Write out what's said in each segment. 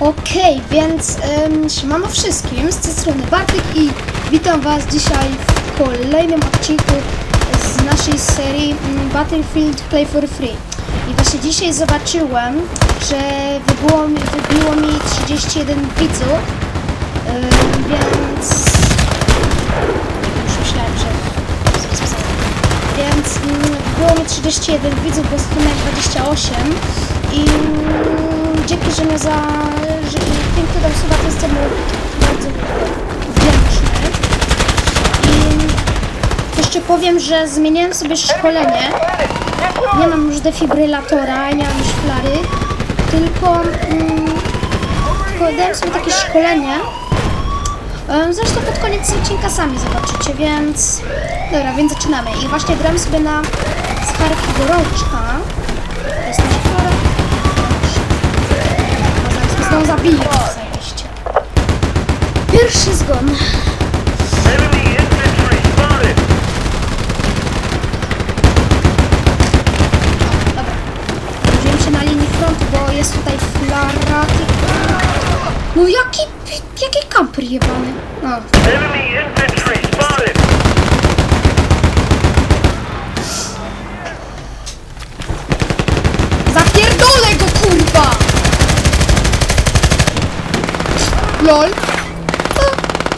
Okej, więc um, siemano wszystkim, z tej strony Bartek i witam was dzisiaj w kolejnym odcinku z naszej serii mm, Battlefield Play for Free. I właśnie dzisiaj zobaczyłem, że wybiło mi, wybiło mi 31 widzów, więc... Już myślałem, że... Więc mm, było mi 31 widzów, bo miałem 28 i dzięki, że mnie za... że kto dał słowa, to jestem bardzo wdzięczny. I jeszcze powiem, że zmieniałem sobie szkolenie. Nie mam już defibrylatora, nie mam już flary, tylko, mm, tylko dałem sobie takie szkolenie. Zresztą pod koniec odcinka sami zobaczycie, więc... Dobra, więc zaczynamy. I właśnie gram sobie na Skarki Gorączka. Znowu zabiję. Zajebiście. Pierwszy zgon. Dobra. Się na linii frontu, bo jest tutaj flara. No jaki, jaki kamper jebany. No, Enemy infantry spotted! Zapierdolę go, kurwa! LOL.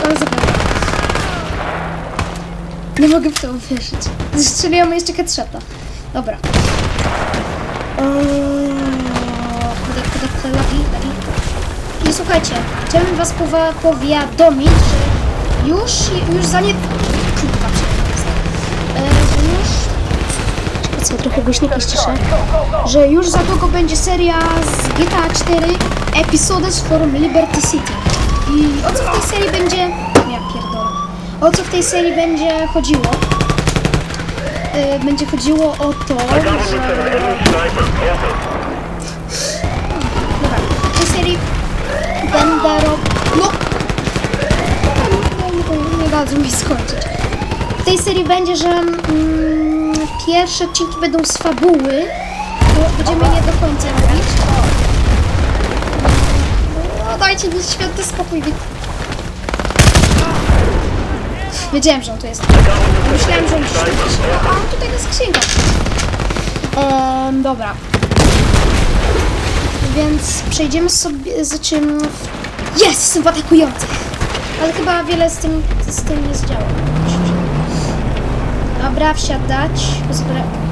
Ale. Nie mogę w to uwierzyć. Strzeliłam mu jeszcze headshota. Dobra. Kurde, kurde, kurde, lagi. I słuchajcie, chciałbym was powiadomić, że już, już za nie... Kurwa. Eee, że już co, trochę głośnika ściszę. Że już za długo będzie seria z GTA 4 Episodes from Liberty City. I o co w tej serii będzie... Ja pierdolę. O co w tej serii będzie chodziło? Yy, będzie chodziło o to, że... Dobra, w tej serii będę rob... No! Nie, nie dadzą mi skończyć. W tej serii będzie, że mm, pierwsze odcinki będą z fabuły, bo będziemy nie do końca robić. Dajcie mi święty spokój. wi- Wiedziałem, że on tu jest. Myślałem, że on tu jest. A on tutaj jest skrzynka. Ehm, dobra. Więc przejdziemy sobie z czym... Jest! Jestem w atakujących! Ale chyba wiele z tym, z tym nie zdziała. Dobra, wsiadać.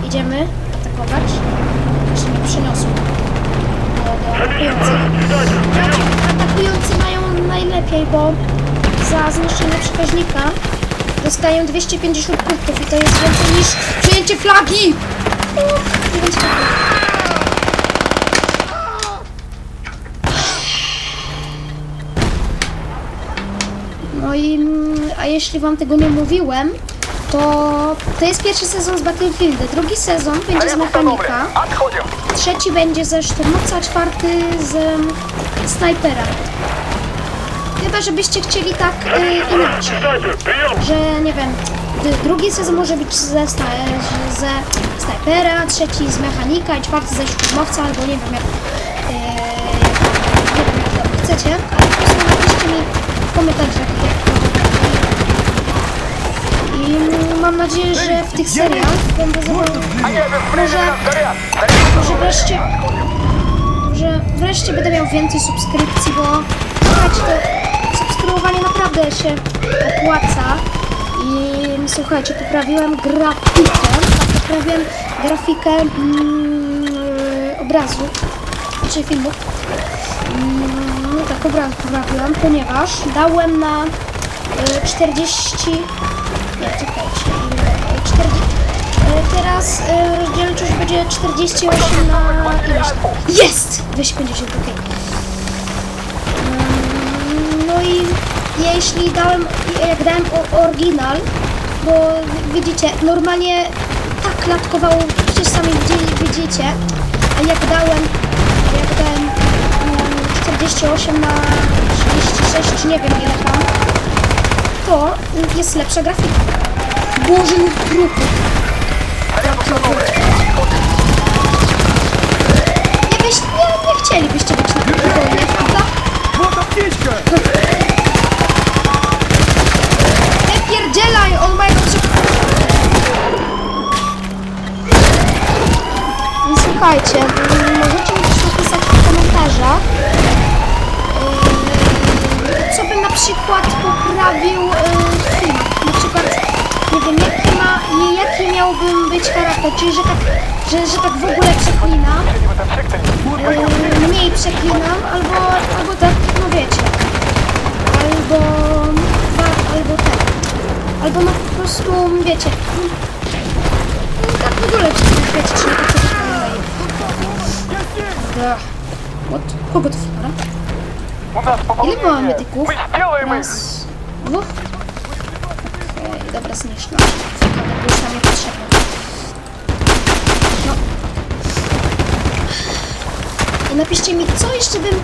Idziemy atakować. Jeszcze mnie przyniosło. Do, do. Atakujący mają najlepiej, bo za zniszczenie przekaźnika dostają 250 punktów i to jest więcej niż przyjęcie flagi! No i a jeśli wam tego nie mówiłem, to to jest pierwszy sezon z Battlefielda. Drugi sezon będzie z mechanika, trzeci będzie ze szturmowca, a czwarty z mm, snajpera. Chyba, żebyście chcieli tak y, inaczej, że nie wiem, drugi sezon może być ze, sna- ze snajpera, trzeci z mechanika i czwarty ze szturmowca, albo nie wiem jak, y, nie wiem jak to chcecie, ale po prostu napiszcie mi w komentarzach jak I mam nadzieję, że w tych seriach będę zadał, może, może wreszcie, że wreszcie będę miał więcej subskrypcji, bo słuchajcie, to subskrybowanie naprawdę się opłaca. I słuchajcie, poprawiłem grafikę, poprawiłem grafikę mm, obrazu, czy filmu. Mm, no tak, obraz poprawiłem, ponieważ dałem na y, 40... teraz y, rozdzielczość będzie 48 na ileś. Jest! 250, okej. Mm, No i jeśli dałem, jak dałem o- oryginal, bo widzicie, normalnie tak klatkowało, przecież sami widzicie, a jak dałem, jak dałem mm, 48 na 36, czy nie wiem ile tam, to jest lepsza grafika. Boże, no trupy. Nie, chcielibyście być na wojnie, prawda? Młoda pnieczka! On ma jakąś... Słuchajcie, możecie mi też napisać w komentarzach, co by na przykład poprawił e, film. Na przykład, nie wiem, jak i jaki miałbym być charakter, czyli że tak, że, że tak w ogóle przeklinam, yy, mniej przeklinam, albo, albo tak, no wiecie, albo, albo tak, albo no po prostu, wiecie, no, tak w ogóle przeklinam, wiecie, czy nie tak. What? Kogo to flora? Ile mamy medyków? Raz, dwóch. Okej, okay, dobra, zniszczona. Potrzebne. No. I napiszcie mi, co jeszcze bym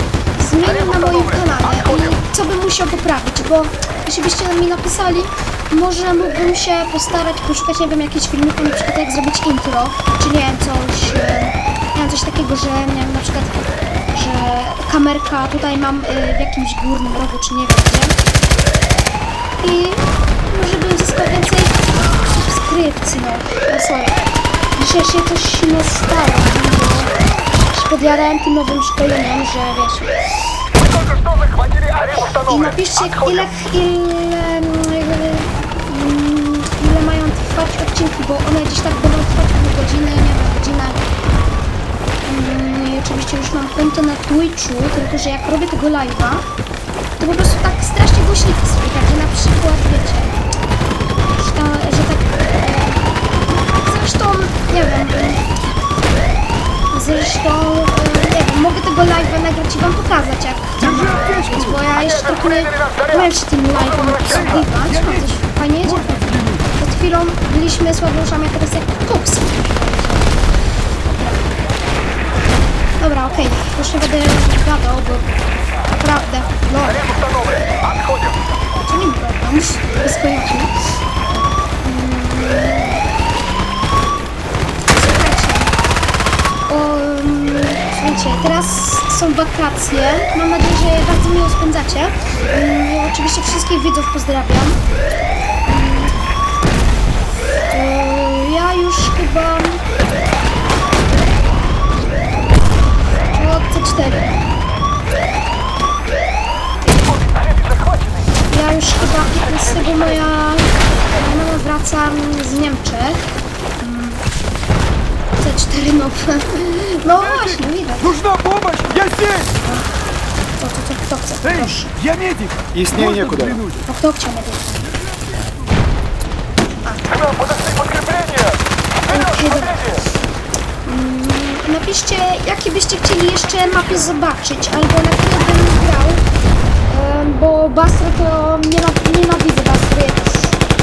zmienił na moim kanale i co bym musiał poprawić, bo jeśli byście mi napisali, może mógłbym się postarać poszukać, nie wiem, jakichś na przykład jak zrobić intro, czy nie wiem, coś, e, nie wiem, coś takiego, że nie wiem, na przykład, że kamerka tutaj mam e, w jakimś górnym rogu, czy nie wiem gdzie. I może bym zyskał więcej subskrypcję. No, no sorry. Dzisiaj się coś nie stało. No, bo tym nowym szkoleniem, że wiesz... I napiszcie ile, ile, mm, ile, mm, ile mają trwać odcinki, bo one gdzieś tak będą trwać pół godziny, nie wiem, godzina. Mm, I oczywiście już mam konto na Twitchu, tylko że jak robię tego live'a, to po prostu tak strasznie głośniki słychać, że na przykład wiecie, Zresztą, nie wiem. Zresztą, e, nie wiem, mogę tego live'a nagrać i wam pokazać, jak chciałam bo ja jeszcze tak trochę mecz tym live'em przebywać, bardzo fajnie jest. Przed chwilą byliśmy z Ładuszami, a teraz jak koks. Dobra, okej, okay. już nie będę gadał, bo naprawdę, no. Czy nie problem, bez. są wakacje. Mam nadzieję, że bardzo miło spędzacie. Um, oczywiście wszystkich widzów pozdrawiam. Mm, ja już chyba... O, C4. Ja już chyba 15 maja mama wracam z Niemczech Mm. C4 no. No właśnie, widać. Нужна помощь! Я здесь! To, to, to, kto chce? Эй, Proszę. я медик! Яснее Можно некуда. взглянуть? A kto chciał medyk? К нам подошли подкрепления. Вперед, Okej, dobra. смотрите. Mm, Napiszcie, jakie byście chcieli jeszcze mapy zobaczyć, albo na które bym grał. Em, Bo Basra to nienawid- nienawidzę Basry.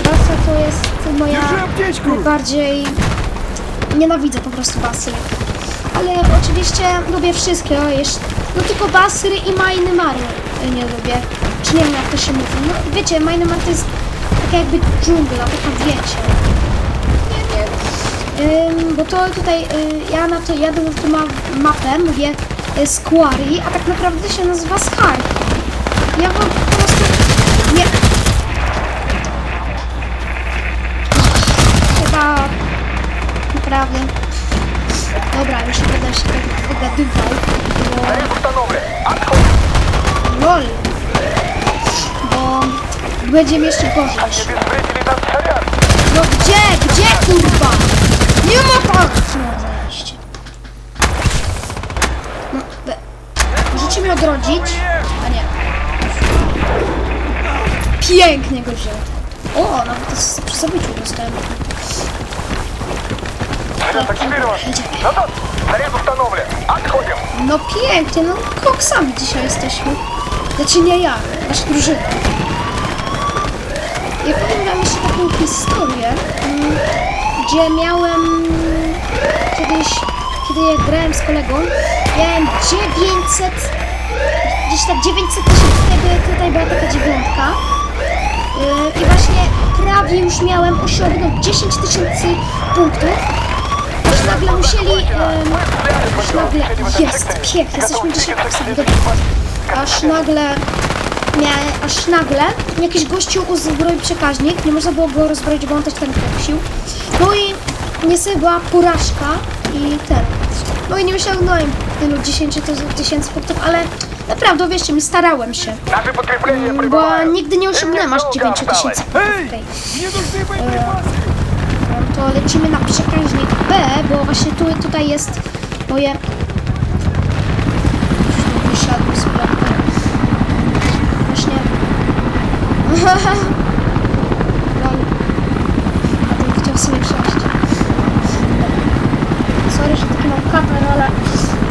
Basra to jest moja Держи аптечку! najbardziej nienawidzę po prostu Basry. Ale oczywiście lubię wszystkie, o jeszcze, no tylko Basry i Mine Mary nie lubię. Czy nie wiem jak to się mówi. No wiecie, Mine Mary to jest taka jakby dżungla, taka wiecie. Nie wiem. Ym, bo to tutaj, y, ja na to jadę na tą ma- mapę, mówię y, Squari, a tak naprawdę się nazywa Sky. Ja wam Będzie mi jeszcze gorzej. Обезвредили наш заряд. No gdzie? Gdzie kurwa? Nie ma tak! No zajebiście. No, we... Możecie mnie odrodzić? A nie. Pięknie go wziął. O, nawet to z- przy zabyciu dostałem. Заряд активирован. Idziemy. Назад. Заряд установлен. Отходим. No pięknie, no koksami dzisiaj jesteśmy. Znaczy nie ja, nasza drużyna. Ja wam jeszcze taką historię, mm, gdzie miałem kiedyś, kiedy ja grałem z kolegą, miałem 900, gdzieś tak 900 tysięcy, wtedy tutaj była taka dziewiątka. Yy, I właśnie prawie już miałem osiągnąć 10 tysięcy punktów. Aż nagle musieli, aż nagle, jest, pięknie, jesteśmy dzisiaj koksami, dobra. Aż nagle, miałem aż nagle jakiś gościu uzbroił przekaźnik. Nie można było go rozbroić, bo on też ten kręcił. No i niestety była porażka i ten. No i nie osiągnąłem no tylu 10 tysięcy punktów, ale naprawdę, wierzcie mi, starałem się. Mm, bo nigdy nie osiągnąłem aż 9 tysięcy punktów. Okay. E, to lecimy na przekaźnik B, bo właśnie tu, tutaj jest moje A ten chciał sobie wsiąść. Sorry, że taki mam katar, ale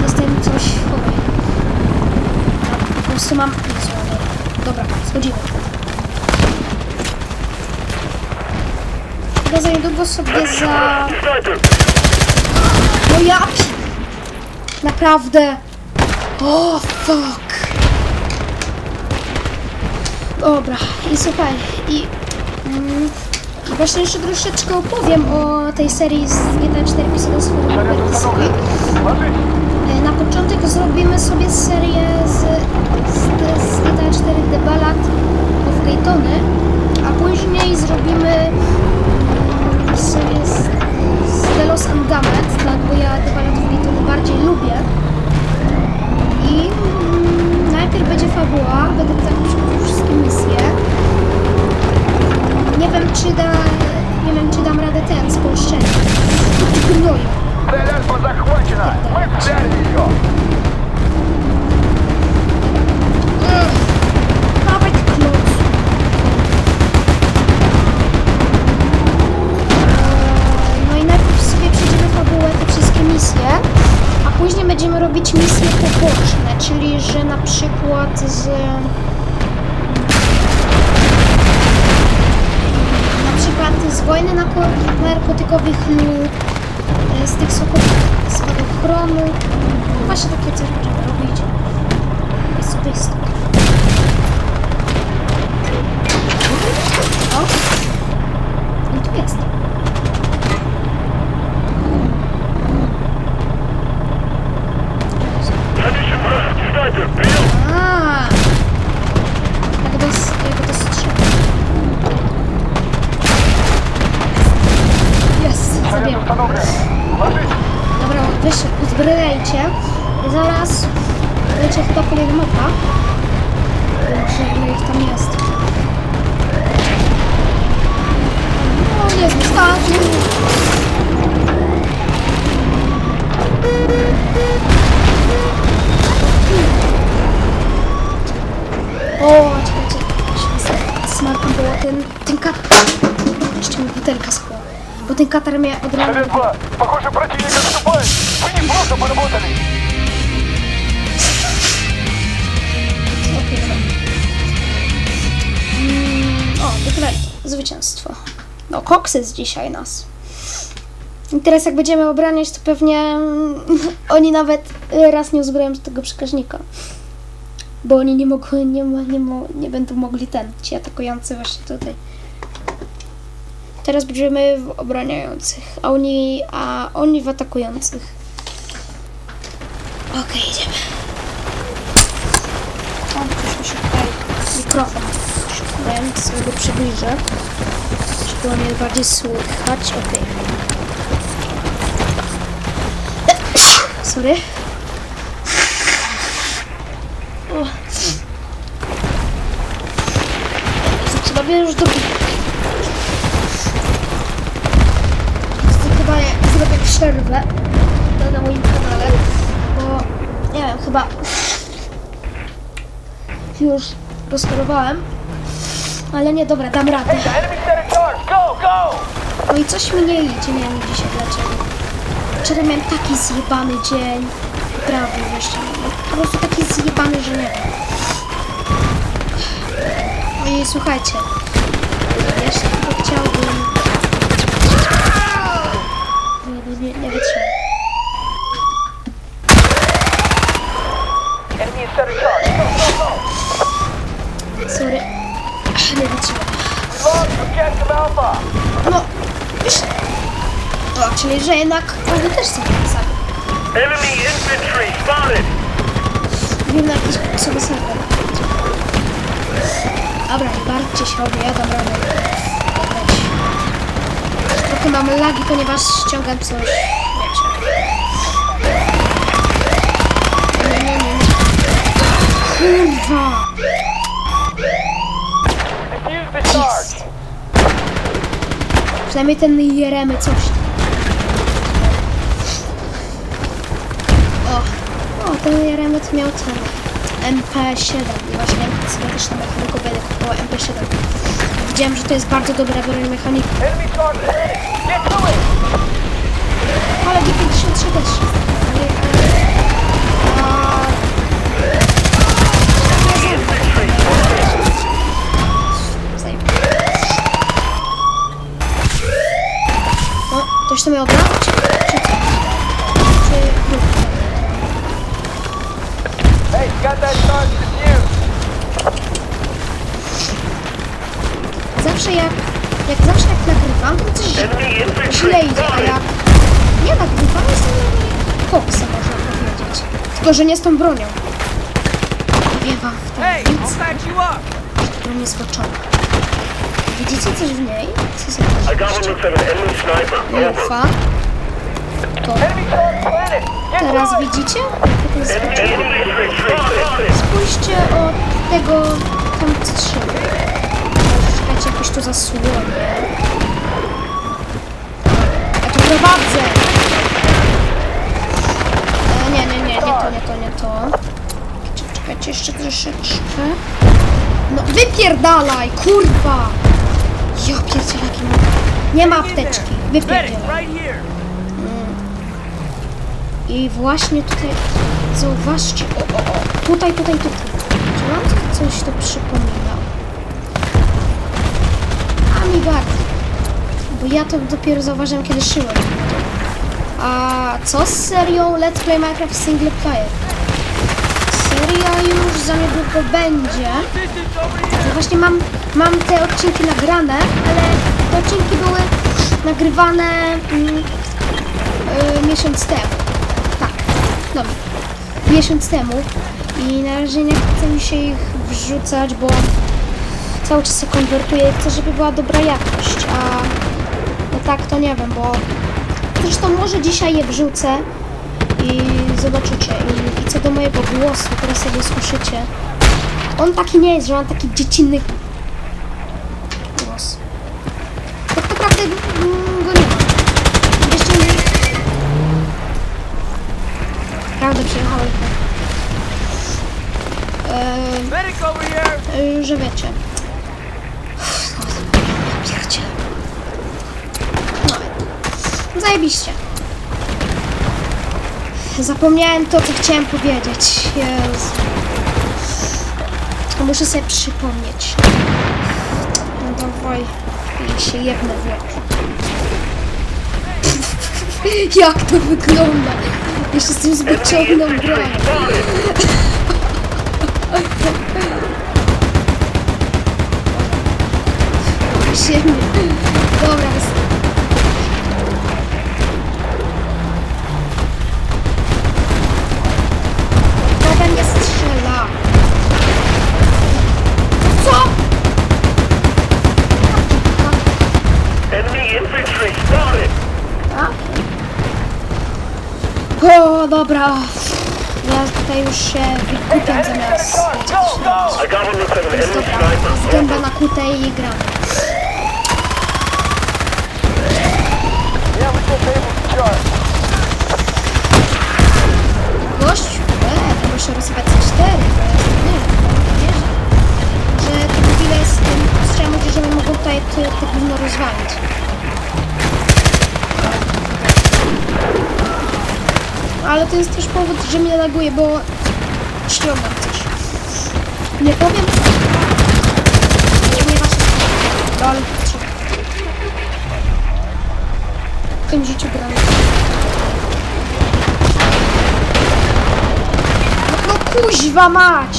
jestem coś chory. Po prostu mam... Ale- Dobra, schodzimy. Ja za niedługo sobie za... No ja... Naprawdę. O, fuck. Dobra, i słuchaj, i mm, właśnie jeszcze troszeczkę opowiem o tej serii z 1.4 Pistolet Squid. E, na początek zrobimy sobie serię z, z, z 1.4 The Ballad of Gaytony, a później zrobimy mm, serię z, z The Los and Gamut, tak, bo ja The Ballad of Gaytony bardziej lubię najpierw będzie fabuła, będę zakończył wszystkie misje. Nie wiem, czy da... Nie wiem, czy dam radę ten spolszczenie. Cel alfa zachwycena! ten katar mnie od razu... Совет 2. Похоже, противник отступает. Вы неплохо поработали. Okej, dobra. Mm, o, wygrali. Zwycięstwo. No, koksy dzisiaj nas. I teraz jak będziemy obraniać, to pewnie mm, oni nawet y, raz nie uzbroją tego przekaźnika. Bo oni nie mogą, nie, mo- nie, mo- nie będą mogli ten, ci atakujący właśnie tutaj. Teraz będziemy w obraniających, a oni, a oni w atakujących. Okej, jedziemy. O, ktoś mi się tutaj mikrofon. Szukałem, sobie go przybliżę. Żeby mnie bardziej słychać. Okej. Sorry. O. Zaczyna mnie już. To przerwę na- moim kanale, bo nie wiem, chyba już rozkorowałem. Ale nie, dobra, dam radę. No i coś mi nie idzie, nie wiem dzisiaj dlaczego. Wczoraj miałem taki zjebany dzień. Prawie jeszcze. Po prostu taki zjebany, że nie wiem. No i słuchajcie. Jeszcze chciałbym... Nie, nie, nie, nie wytrzymam. Enemy set charge. Go, go, go. Sorry. Nie wytrzymam. Lost objective Alpha. No, już. O, czyli że jednak oni też są sami. Enemy infantry spotted! Jakiś sobie serwer. Dobra, nie barwcie się obie, ja dam radę. Trochę mamy lagi, ponieważ ściągam coś. Nie, nie. Kurwa! Charge. Przynajmniej ten Jeremy coś. O, ten to miał ten MP7. I właśnie na mechaniku będę kupował MP7. Widziałem, że to jest bardzo dobra broń mechanika. Ale G53 też. Zajebiście. O, ktoś to miał oddawać? Czy co? Czy... Hey, got that target defused. Zawsze jak... Jak zawsze jak nagrywam, to coś infantry źle idzie, a jak nie nagrywam, jestem koksa, można powiedzieć. Tylko, że nie z tą bronią. Powiem wam w Hey, tym I'll nic, broń jest zboczona. Widzicie coś w niej? Co Over. ufa. To teraz widzicie? Spotted. Spójrzcie od tego tam. Może Czekajcie, jakoś tu zasłonię. Ja tu prowadzę! E, nie, nie, nie, nie to, nie to, nie to. Czekajcie, jeszcze troszeczkę. No wypierdalaj, kurwa! Ja pierdzielę, jaki mam... Nie ma apteczki, right here. I właśnie tutaj, zauważcie, o, o, o, tutaj, tutaj, tutaj. Czy wam coś to przypomina? A mi bardzo. Bo ja to dopiero zauważyłem, kiedy szyłem. A co z serią Let's Play Minecraft Single Player? Seria już za niedługo będzie. Ja właśnie mam, mam te odcinki nagrane, ale te odcinki były nagrywane mm, y, miesiąc temu. Tak, no, miesiąc temu. I na razie nie chcę mi się ich wrzucać, bo cały czas się konwertuję chcę, żeby była dobra jakość, a no tak to nie wiem, bo zresztą może dzisiaj je wrzucę i zobaczycie. I, i co do mojego głosu, teraz sobie słyszycie. On taki nie jest, że mam taki dziecinny głos. Tak naprawdę mm, go nie ma. Jeszcze nie... Prawda, przyjechałem. Eee, Medic over y, że wiecie. No, zajebiście. Zapomniałem to, co chciałem powiedzieć. Jezu. Muszę sobie przypomnieć. No dawaj, i się jedne w. Jak to wygląda? Jeszcze z tym zboczoną bronią. Ziemię. Dobra, wys- Kto we mnie strzela? Co? Enemy infantry spotted. O, dobra. Ja tutaj już się wykupiam zamiast... I got an Jest enemy dobra. sniper. Zgęba na kutę i gram. Ale to jest też powód, że mnie laguje, bo ściągam coś. Nie powiem co. Ponieważ jest lol, trzeba. W tym życiu. No kuźwa mać!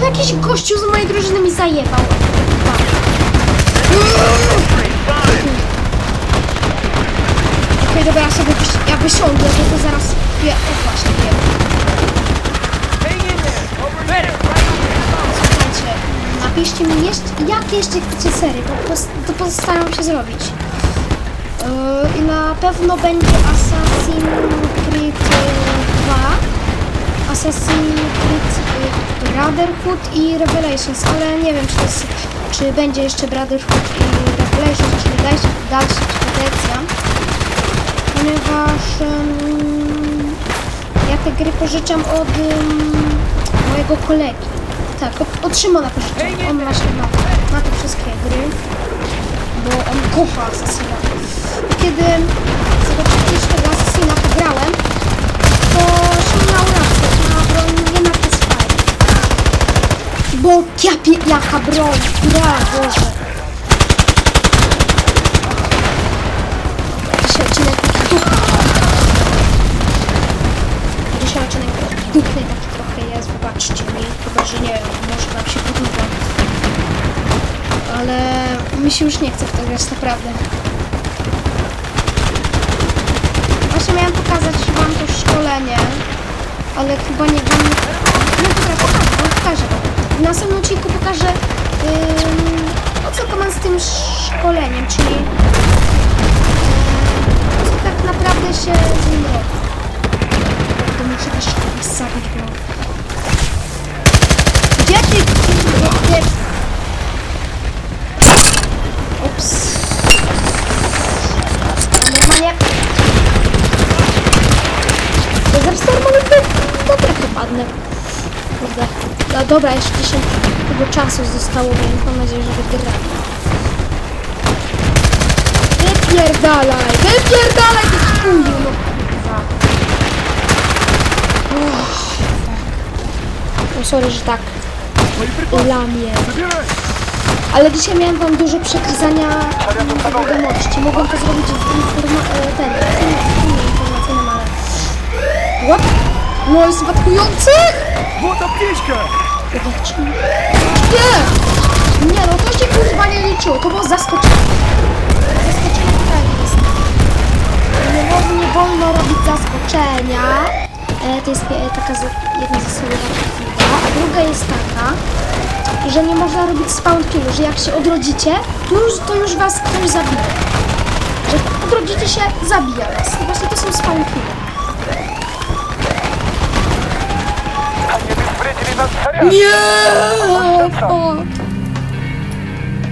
To jakiś gościu z mojej drużyny mi zajebał. Okej, dobra, ja sobie wysi- ja wysiądę, to, to zaraz... Je, o właśnie, here. Słuchajcie, napiszcie mi jeszcze, jakie jeszcze chcecie serii, bo to postaram się zrobić. Yy, I na pewno będzie Assassin's Creed y, 2, Assassin's Creed y, Brotherhood i Revelations, ale nie wiem, czy, to jest, czy będzie jeszcze Brotherhood i Revelations. zacznie dalsza, dalsza tradycja, ponieważ em, ja te gry pożyczam od em, mojego kolegi. Tak, od, od Szymona pożyczam. On właśnie ma, ma te wszystkie gry, bo on kocha Assassina. I kiedy zobaczyłem tego Assassina, pograłem, to Szymon miał rację, ta broń jednak jest fajna. Bo ja, pie- jaka broń, ja Boże. Dzisiaj odcinek Dzisiaj odcinek duchny, taki trochę jest, wybaczcie mi. Chyba, że nie wiem, może nam się podoba. Ale mi się już nie chce w to grać, naprawdę. Właśnie miałem pokazać wam to szkolenie, ale chyba nie wam... Nie, dobra, pokażę, wam pokażę. W następnym odcinku pokażę ym, o co to ma z tym szkoleniem, czyli ym, co tak naprawdę się z nim robi. To muszę też zabić, bo... Gdzie ty? Gdzie? Ups. A normalnie... To zaraz normalnie do trefy padnę. Kurde. No dobra, jeszcze 10 tego czasu zostało, więc mam nadzieję, że wygram. Wypierdalaj! Wypierdalaj ty chuju, no kurwa. Uff, tak. No sorry, że tak lamię. Ale dzisiaj miałem wam dużo przekazania wiadomości. Mogłem to zrobić w informa e, ten, informacyjnym, ale... What? No jest atakujących! Młoda pliszka! Nie! Nie no, to się kurwa nie liczyło, to było zaskoczenie. Zaskoczenie tutaj jest. Nie, nie wolno robić zaskoczenia. E, to jest e, taka jedna z zasad druga jest taka, że nie można robić spawn killu, że jak się odrodzicie, to już, to już was ktoś zabije. Że odrodzicie się, zabija was. I właśnie to są spawn killy. Nie! O.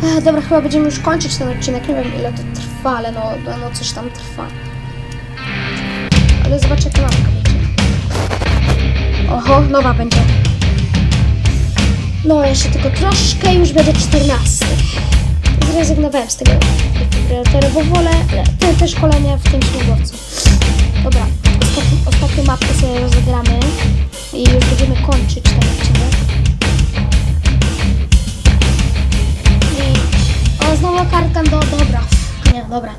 Ech, dobra, chyba będziemy już kończyć ten odcinek. Nie wiem ile to trwa, ale no, no, no coś tam trwa. Ale zobaczę, jak mapka będzie. Oho, nowa będzie. No, jeszcze tylko troszkę i już będzie 14. Zrezygnowałem z tego defibrylatora, bo wolę te, te szkolenia w tym śmigłowcu. Dobra, ostatni, ostatnią mapkę sobie rozegramy i już będziemy kończyć ten odcinek. I... O, znowu karta do... dobra. Nie, dobra.